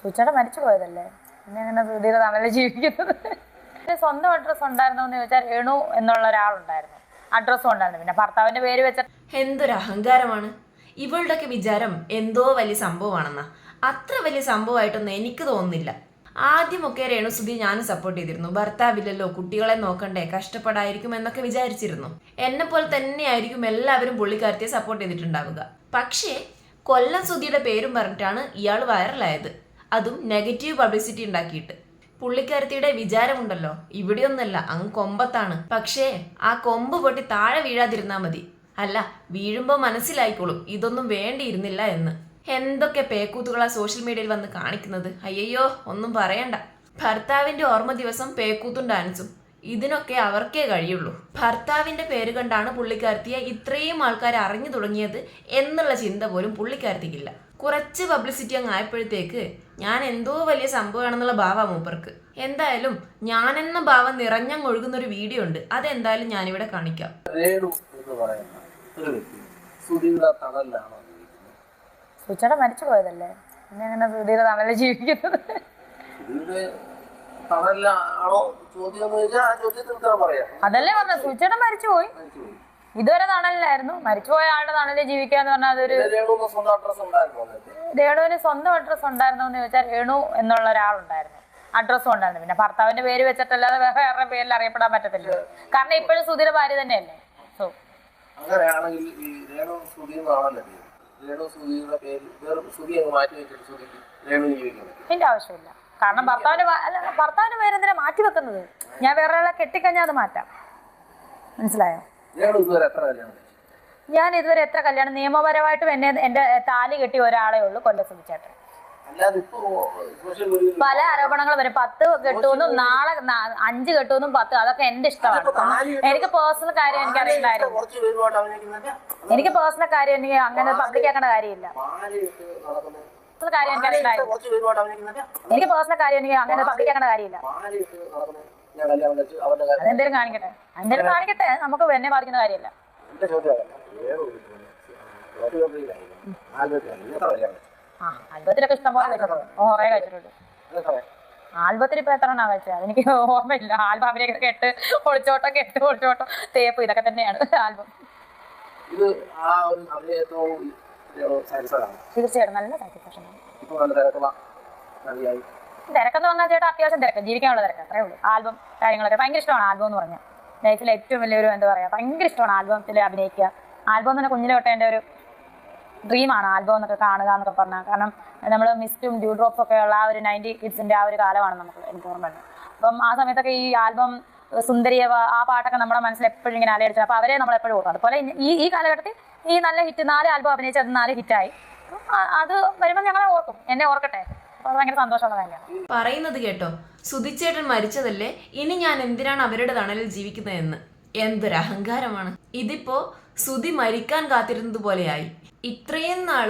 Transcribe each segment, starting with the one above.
സൂച്ചയുടെ മരിച്ചു പോയതല്ലേ? പിന്നെ അങ്ങനെ സുധീര തണലിൽ ജീവിക്കുന്നത്? പിന്നെ സ്വന്തം അഡ്രസ്സ് ഉണ്ടായിരുന്നു എന്ന് ചോദിച്ചാൽ രേണു എന്നുള്ള ഒരാളുണ്ടായിരുന്നു. അഡ്രസ്സും ഉണ്ടായിരുന്നു പിന്നെ ഭർത്താവിന്റെ പേര് വെച്ച എന്തൊരു അഹങ്കാരമാണ്. ഇവളുടെയൊക്കെ വിചാരം എന്തോ വലിയ സംഭവമാണെന്നാ. അത്ര വലിയ സംഭവമായിട്ടൊന്നും എനിക്ക് തോന്നുന്നില്ല. ആദ്യമൊക്കെ രേണുസുതി ഞാനും സപ്പോർട്ട് ചെയ്തിരുന്നു. ഭർത്താവില്ലല്ലോ കുട്ടികളെ നോക്കണ്ടേ കഷ്ടപ്പെടായിരിക്കും എന്നൊക്കെ വിചാരിച്ചിരുന്നു. എന്നെ പോലെ തന്നെയായിരിക്കും എല്ലാവരും പുള്ളിക്കാരത്തിയെ സപ്പോർട്ട് ചെയ്തിട്ടുണ്ടാവുക. പക്ഷേ കൊല്ലം സുധിയുടെ പേരും പറഞ്ഞിട്ടാണ് ഇയാൾ വൈറലായത് അതും നെഗറ്റീവ് പബ്ലിസിറ്റി ഉണ്ടാക്കിയിട്ട്. പുള്ളിക്കാരത്തിയുടെ വിചാരമുണ്ടല്ലോ. ഇവിടെയൊന്നല്ല അങ്ങ് കൊമ്പത്താണ്. പക്ഷേ ആ കൊമ്പ് പൊട്ടി താഴെ വീഴാതിരുന്നാ മതി. അല്ല വീഴുമ്പോ മനസ്സിലായിക്കോളും ഇതൊന്നും വേണ്ടിയിരുന്നില്ല എന്ന്. എന്തൊക്കെ പേക്കൂത്തുകളാ സോഷ്യൽ മീഡിയയിൽ വന്ന് കാണിക്കുന്നത്? അയ്യോ ഒന്നും പറയണ്ട. ഭർത്താവിന്റെ ഓർമ്മ ദിവസം പേക്കൂത്തും ഡാൻസും ഇതിനൊക്കെ അവർക്കേ കഴിയുള്ളൂ. ഭർത്താവിന്റെ പേര് കണ്ടാണ് പുള്ളിക്കാരത്തിയെ ഇത്രയും ആൾക്കാർ അറിഞ്ഞു തുടങ്ങിയത് എന്നുള്ള ചിന്ത പോലും പുള്ളിക്കാരത്തിക്കില്ല. കുറച്ച് പബ്ലിസിറ്റി അങ്ങ് ആയപ്പോഴത്തേക്ക് ഞാൻ എന്തോ വലിയ സംഭവമാണെന്നുള്ള ഭാവ മൂപ്പർക്ക്. എന്തായാലും ഞാനെന്ന ഭാവം നിറഞ്ഞങ്ങൊഴുകുന്ന ഒരു വീഡിയോ ഉണ്ട്. അതെന്തായാലും ഞാനിവിടെ കാണിക്കാം. സുചട മരിച്ചു പോയതല്ലേ? പിന്നെ അങ്ങനെ സുധീര തണലിൽ ജീവിക്കുന്നത്. അതല്ലേ പറഞ്ഞത്? സുചേട്ടൻ മരിച്ചു പോയി മരിച്ചുപോയി. ഇതുവരെ തണലിലായിരുന്നു മരിച്ചുപോയ ആളുടെ തണലിൽ ജീവിക്കാന്ന് പറഞ്ഞാൽ അതൊരു രേണുവിന് സ്വന്തം അഡ്രസ് ഉണ്ടായിരുന്നു എന്ന് ചോദിച്ചാൽ രേണു എന്നുള്ള ഒരാളുണ്ടായിരുന്നു. അഡ്രസ്സും ഉണ്ടായിരുന്നു പിന്നെ ഭർത്താവിന്റെ പേര് വെച്ചിട്ടല്ലാതെ വേറെ ആരുടെ പേരിൽ അറിയപ്പെടാൻ പറ്റത്തില്ല. കാരണം ഇപ്പോഴും സുധീര ഭാര്യ തന്നെയല്ലേ? സോ അങ്ങനെയാണെങ്കിൽ ഈ രേണു സുധി എന്നാണല്ലോ പേര്? രേണു സുധിയുടെ പേര് വേറെ സുധി അങ്ങ് മാറ്റി വെച്ചിട്ട് സുധിക്ക് രേണു ആവശ്യമില്ല. കാരണം ഭർത്താവിന്റെ ഭർത്താവിന്റെ പേര് എന്തിനാ മാറ്റി വെക്കുന്നത്? ഞാൻ വേറെ ഒരാളെ കെട്ടിക്കഴിഞ്ഞാൽ അത് മാറ്റാം. മനസ്സിലായോ? ഞാൻ ഇതുവരെ എത്ര കല്യാണം നിയമപരമായിട്ടും എന്നെ എന്റെ താലി കെട്ടി ഒരാളെ ഉള്ളൂ സോഷ്യൽ മീഡിയയിൽ പല ആരോപണങ്ങൾ വരും. പത്ത് കെട്ടുമെന്നും നാളെ അഞ്ച് കെട്ടുമെന്നും പത്ത് അതൊക്കെ എന്റെ ഇഷ്ടമാണ്. എനിക്ക് പേഴ്സണൽ കാര്യം എനിക്ക് അഭിനയിക്കുന്നുണ്ട് എനിക്ക് പേഴ്സണൽ കാര്യം എനിക്ക് അങ്ങനെ പബ്ലിക് ആക്കേണ്ട കാര്യമില്ല. പേഴ്സണൽ കാര്യം എനിക്ക് പേഴ്സണൽ കാര്യം എനിക്ക് അങ്ങനെ പബ്ലിക് ആക്കേണ്ട കാര്യമില്ല. അതെന്തേലും കാണിക്കട്ടെ? എന്തേലും കാണിക്കട്ടെ? നമുക്ക് എന്നെ ബാധിക്കുന്ന കാര്യമില്ല. ആൽബത്തിലൊക്കെ ഇഷ്ടംപോലെ കഴിച്ചിട്ടുണ്ട് കുറേ കഴിച്ചിട്ടുണ്ട്. ആൽബത്തിൽ ഇപ്പൊ എത്ര എണ്ണ കഴിച്ചത് അതെനിക്ക് ഓർമ്മയില്ല. ആൽബം അവരെയൊക്കെ കെട്ട് ഒളിച്ചോട്ടം കെട്ട് ഒളിച്ചോട്ടം തേപ്പ് ഇതൊക്കെ തന്നെയാണ് ആൽബം. ഇത് ആ ഒരു തീർച്ചയായിട്ടും നല്ല തിരക്കെന്ന് പറഞ്ഞാൽ ചേട്ടാ അത്യാവശ്യം തിരക്ക്. ജീവിക്കാനുള്ള തിരക്ക്. അത്രേ ഉള്ളൂ. ആൽബം കാര്യങ്ങളൊക്കെ. ഭയങ്കര ഇഷ്ടമാണ് ആൽബം എന്ന് പറഞ്ഞാൽ ലൈഫിലെ ഏറ്റവും വലിയൊരു എന്താ പറയാ ഭയങ്കര ഇഷ്ടമാണ് ആൽബത്തിൽ അഭിനയിക്കുക. ആൽബം എന്ന് പറഞ്ഞാൽ കുഞ്ഞിലെ തൊട്ടേ എന്റെ ഒരു ഡ്രീമാണ് ആൽബം എന്നൊക്കെ കാണുക എന്നൊക്കെ പറഞ്ഞാൽ കാരണം നമ്മൾ മിസ്റ്റും ഡ്യൂ ഡ്രോപ്സ് ഒക്കെ ഉള്ള ആ ഒരു നയന്റി കിഡ്സിന്റെ ആ ഒരു കാലമാണ് നമുക്ക് എനിക്ക് ഓർമ്മയുണ്ട് അപ്പം ആ സമയത്തൊക്കെ ഈ ആൽബം സുന്ദരിയവ ആ പാട്ടൊക്കെ നമ്മുടെ മനസ്സിൽ എപ്പോഴും ഇങ്ങനെ അലയടിച്ചത് അപ്പോൾ അവരെ നമ്മൾ എപ്പോഴും ഓർക്കും. അതുപോലെ ഈ ഈ കാലഘട്ടത്തിൽ ഈ നല്ല ഹിറ്റ് നാല് ആൽബം അഭിനയിച്ച് അത് നാല് ഹിറ്റായി അത് വരുമ്പോൾ ഞങ്ങളെ ഓർക്കും. എന്നെ ഓർക്കട്ടെ. പറയുന്നത് കേട്ടോ. സുധിച്ചേട്ടൻ മരിച്ചതല്ലേ? ഇനി ഞാൻ എന്തിനാണ് അവരുടെ തണലിൽ ജീവിക്കുന്നതെന്ന്? എന്തൊരു അഹങ്കാരമാണ്. ഇതിപ്പോ സുധി മരിക്കാൻ കാത്തിരുന്നത് പോലെയായി. ഇത്രയും നാൾ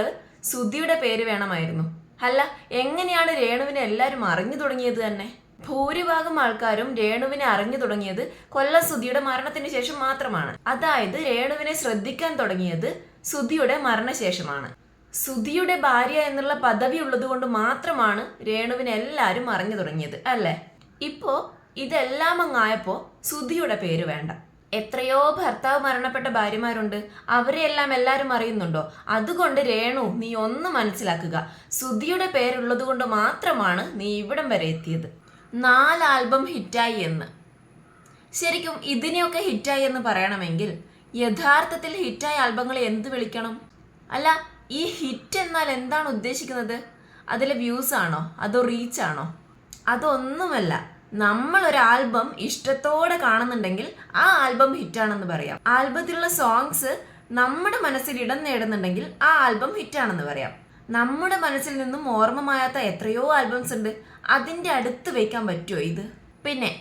സുധിയുടെ പേര് വേണമായിരുന്നു. അല്ല എങ്ങനെയാണ് രേണുവിനെ എല്ലാരും അറിഞ്ഞു തുടങ്ങിയത് തന്നെ? ഭൂരിഭാഗം ആൾക്കാരും രേണുവിനെ അറിഞ്ഞു തുടങ്ങിയത് കൊല്ലം സുധിയുടെ മരണത്തിന് ശേഷം മാത്രമാണ്. അതായത് രേണുവിനെ ശ്രദ്ധിക്കാൻ തുടങ്ങിയത് സുധിയുടെ മരണശേഷമാണ്. സുധിയുടെ ഭാര്യ എന്നുള്ള പദവി ഉള്ളതുകൊണ്ട് മാത്രമാണ് രേണുവിനെ എല്ലാവരും അറിഞ്ഞു തുടങ്ങിയത് അല്ലേ? ഇപ്പോ ഇതെല്ലാം അങ്ങായപ്പോ സുധിയുടെ പേര് വേണ്ട. എത്രയോ ഭർത്താവ് മരണപ്പെട്ട ഭാര്യമാരുണ്ട്. അവരെയെല്ലാം എല്ലാവരും അറിയുന്നുണ്ടോ? അതുകൊണ്ട് രേണു നീ ഒന്ന് മനസ്സിലാക്കുക. സുധിയുടെ പേരുള്ളത് കൊണ്ട് മാത്രമാണ് നീ ഇവിടം വരെ എത്തിയത്. നാല് ആൽബം ഹിറ്റായി എന്ന്. ശരിക്കും ഇതിനെയൊക്കെ ഹിറ്റായി എന്ന് പറയണമെങ്കിൽ യഥാർത്ഥത്തിൽ ഹിറ്റായ ആൽബങ്ങളെ എന്ത് വിളിക്കണം? അല്ല ഈ ഹിറ്റ് എന്നാൽ എന്താണ് ഉദ്ദേശിക്കുന്നത്? അതിലെ വ്യൂസ് ആണോ? അതോ റീച്ച് ആണോ? അതൊന്നുമല്ല. നമ്മൾ ഒരു ആൽബം ഇഷ്ടത്തോടെ കാണുന്നുണ്ടെങ്കിൽ ആ ആൽബം ഹിറ്റാണെന്ന് പറയാം. ആൽബത്തിലുള്ള സോങ്സ് നമ്മുടെ മനസ്സിൽ ഇടം നേടുന്നുണ്ടെങ്കിൽ ആ ആൽബം ഹിറ്റാണെന്ന് പറയാം. നമ്മുടെ മനസ്സിൽ നിന്നും ഓർമ്മ മായാത്ത എത്രയോ ആൽബംസ് ഉണ്ട്. അതിന്റെ അടുത്ത് വയ്ക്കാൻ പറ്റുമോ ഇത്? പിന്നെ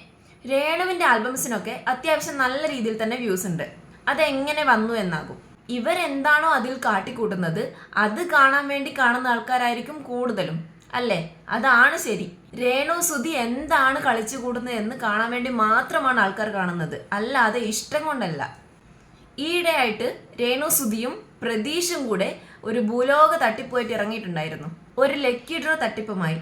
രേണുവിന്റെ ആൽബംസിനൊക്കെ അത്യാവശ്യം നല്ല രീതിയിൽ തന്നെ വ്യൂസ് ഉണ്ട്. അതെങ്ങനെ വന്നു എന്നാകും. ഇവരെന്താണോ അതിൽ കാട്ടിക്കൂട്ടുന്നത് അത് കാണാൻ വേണ്ടി കാണുന്ന ആൾക്കാരായിരിക്കും കൂടുതലും. അല്ലേ? അതാണ് ശരി. രേണു സുധി എന്താണ് കളിച്ചു കൂടുന്നത് എന്ന് കാണാൻ വേണ്ടി മാത്രമാണ് ആൾക്കാർ കാണുന്നത്. അല്ലാതെ ഇഷ്ടം കൊണ്ടല്ല. ഈയിടെയായിട്ട് രേണു സുധിയും പ്രതീഷും കൂടെ ഒരു ഭൂലോക തട്ടിപ്പുമായിട്ട് ഇറങ്ങിയിട്ടുണ്ടായിരുന്നു. ഒരു ലക്കി ഡ്രോ തട്ടിപ്പുമായി.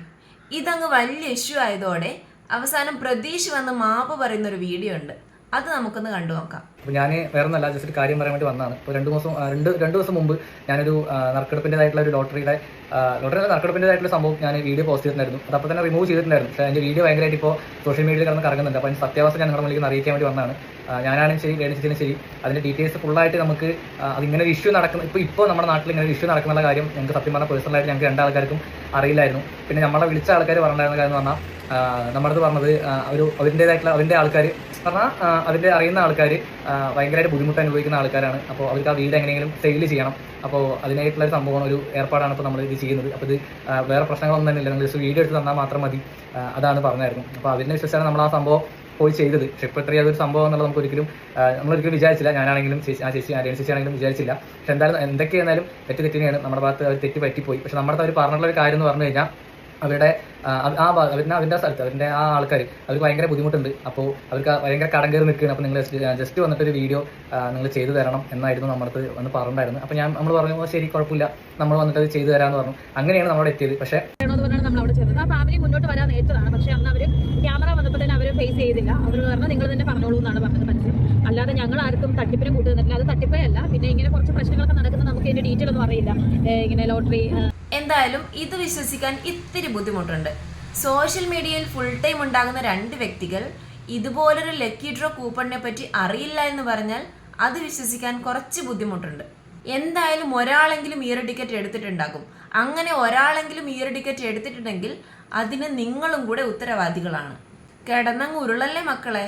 ഇതങ്ങ് വലിയ ഇഷ്യൂ ആയതോടെ അവസാനം പ്രതീഷ് വന്ന് മാപ്പ് പറയുന്ന ഒരു വീഡിയോ ഉണ്ട്. അത് നമുക്കൊന്ന് കണ്ടു നോക്കാം. ഞാൻ വേറെ ഒന്നല്ല ജസ്റ്റ് ഒരു കാര്യം പറയാൻ വേണ്ടി വന്നതാണ്. ഇപ്പോൾ രണ്ട് ദിവസം രണ്ട് രണ്ട് ദിവസം മുമ്പ് ഞാനൊരു നറുക്കെടുപ്പിന്റേതായിട്ടുള്ള ഒരു ലോട്ടറിയുടെ ലോട്ടറി നറുക്കെടുപ്പിന്റെതായിട്ടുള്ള സംഭവം ഞാൻ വീഡിയോ പോസ്റ്റ് ചെയ്തിട്ടുണ്ടായിരുന്നു. അത് അപ്പോൾ തന്നെ റിമൂവ് ചെയ്തിട്ടുണ്ടായിരുന്നു. പക്ഷേ അതിന്റെ വീഡിയോ ഭയങ്കരമായിട്ട് ഇപ്പോൾ സോഷ്യൽ മീഡിയയിൽ കിടന്ന് കറങ്ങുന്നുണ്ട്. അപ്പോൾ അതിന് സത്യാവസ്ഥ ഞാൻ നിങ്ങളുടെ അറിയിക്കാൻ വേണ്ടി വന്നതാണ്. ഞാനാണ് ശരി ലേഡീസിനും ശരി അതിന്റെ ഡീറ്റെയിൽസ് ഫുള്ളായിട്ട് നമുക്ക് അത് അതിങ്ങനെ ഒരു ഇഷ്യൂ നടക്കുന്ന ഇപ്പോൾ ഇപ്പോൾ നമ്മുടെ നാട്ടിൽ ഇങ്ങനെ ഒരു ഇഷ്യൂ നടക്കുന്ന കാര്യം ഞങ്ങൾക്ക് സത്യം പറഞ്ഞാൽ പേഴ്സണലായിട്ട് ഞങ്ങൾക്ക് രണ്ടാൾക്കാർക്കും അറിയില്ലായിരുന്നു. പിന്നെ നമ്മളെ വിളിച്ച ആൾക്കാർ പറഞ്ഞിട്ടുണ്ടായിരുന്ന കാര്യം എന്ന് പറഞ്ഞാൽ നമ്മളത് പറഞ്ഞത് ഒരു അവരുടേതായിട്ടുള്ള അവരുടെ ആൾക്കാർ പറഞ്ഞാൽ അതിന്റെ അറിയുന്ന ആൾക്കാർ ഭയങ്കരമായിട്ട് ബുദ്ധിമുട്ട് അനുഭവിക്കുന്ന ആൾക്കാരാണ്. അപ്പോൾ അവർക്ക് ആ വീട് എങ്ങനെയെങ്കിലും സെയിൽ ചെയ്യണം. അപ്പോൾ അതിനായിട്ടുള്ള ഒരു സംഭവമാണ് ഒരു ഏർപ്പാടാണ് ഇപ്പോൾ നമ്മൾ ഇത് ചെയ്യുന്നത്. അപ്പോൾ ഇത് വേറെ പ്രശ്നങ്ങളൊന്നും തന്നെ ഇല്ല. നിങ്ങൾ ജസ്റ്റ് വീഡിയോ എടുത്ത് തന്നാൽ മാത്രം മതി. അതാണ് പറഞ്ഞായിരുന്നു. അപ്പോൾ അതിനെ വിശ്വസിച്ചാണ് നമ്മൾ ആ സംഭവം പോയി ചെയ്തത്. പക്ഷേ ഇപ്പോൾ ഇത്രയും അതൊരു സംഭവം എന്നുള്ളത് നമുക്ക് ഒരിക്കലും നമ്മളൊരിക്കലും വിചാരിച്ചില്ല. ഞാനാണെങ്കിലും ആ ചേച്ചി ആരെയും ചേച്ചി ആണെങ്കിലും വിചാരിച്ചില്ല. പക്ഷെ എന്തായാലും എന്തൊക്കെയായിരുന്നാലും തെറ്റ് തെറ്റിനെയാണ്. നമ്മുടെ ഭാഗത്ത് അവർ തെറ്റ് പറ്റിപ്പോയി. പക്ഷെ നമ്മുടെ അവർ പറഞ്ഞിട്ടുള്ള ഒരു കാര്യം എന്ന് പറഞ്ഞു കഴിഞ്ഞാൽ അവരുടെ ആ, അവരുടെ അവരുടെ സ്ഥലത്ത് അവരുടെ ആ ആൾക്കാർ അവർക്ക് ഭയങ്കര ബുദ്ധിമുട്ടുണ്ട്. അപ്പോൾ അവർക്ക് ഭയങ്കര കടം കയറി നിൽക്കുകയാണ്. അപ്പോൾ നിങ്ങൾ ജസ്റ്റ് വന്നിട്ട് ഒരു വീഡിയോ നിങ്ങൾ ചെയ്തു തരണം എന്നായിരുന്നു നമ്മുടെ അടുത്ത് വന്ന് പറഞ്ഞിട്ടുണ്ടായിരുന്നു അപ്പോൾ ഞാൻ നമ്മൾ പറഞ്ഞു ശരി കുഴപ്പമില്ല. നമ്മൾ വന്നിട്ട് അത് ചെയ്തു തരാമെന്ന് പറഞ്ഞു. അങ്ങനെയാണ് നമ്മളവിടെ എത്തിയത്. പക്ഷേ ആ ഫാമിലി മുന്നോട്ട് വരാൻ നേരിട്ടതാണ് പക്ഷെ അന്ന് അവർ ക്യാമറ വന്നപ്പോൾ തന്നെ അവർ ഫേസ് ചെയ്തില്ല. അവർ പറഞ്ഞു നിങ്ങൾ തന്നെ പറഞ്ഞോളൂ എന്നാണ് പറഞ്ഞത് അല്ലാതെ ഞങ്ങൾ ആർക്കും തട്ടിപ്പിനും കൂട്ടുന്നില്ല അത് തട്ടിപ്പേ അല്ല. പിന്നെ ഇങ്ങനെ കുറച്ച് പ്രശ്നങ്ങളൊക്കെ നടക്കുന്നത് നമുക്ക് ഇതിന്റെ ഡീറ്റെയിൽ ഒന്നും അറിയില്ല. ഇങ്ങനെ ലോട്ടറി എന്തായാലും ഇത് വിശ്വസിക്കാൻ ഇത്തിരി ബുദ്ധിമുട്ടുണ്ട്. സോഷ്യൽ മീഡിയയിൽ ഫുൾ ടൈം ഉണ്ടാകുന്ന രണ്ട് വ്യക്തികൾ ഇതുപോലൊരു ലക്കി ഡ്രോ കൂപ്പണിനെ പറ്റി അറിയില്ല എന്ന് പറഞ്ഞാൽ അത് വിശ്വസിക്കാൻ കുറച്ച് ബുദ്ധിമുട്ടുണ്ട്. എന്തായാലും ഒരാളെങ്കിലും ഇയർ ടിക്കറ്റ് എടുത്തിട്ടുണ്ടാകും. അങ്ങനെ ഒരാളെങ്കിലും ഇയർ ടിക്കറ്റ് എടുത്തിട്ടുണ്ടെങ്കിൽ അതിന് നിങ്ങളും കൂടെ ഉത്തരവാദികളാണ്. കിടന്നങ്ങ് ഉരുളല്ലേ മക്കളെ?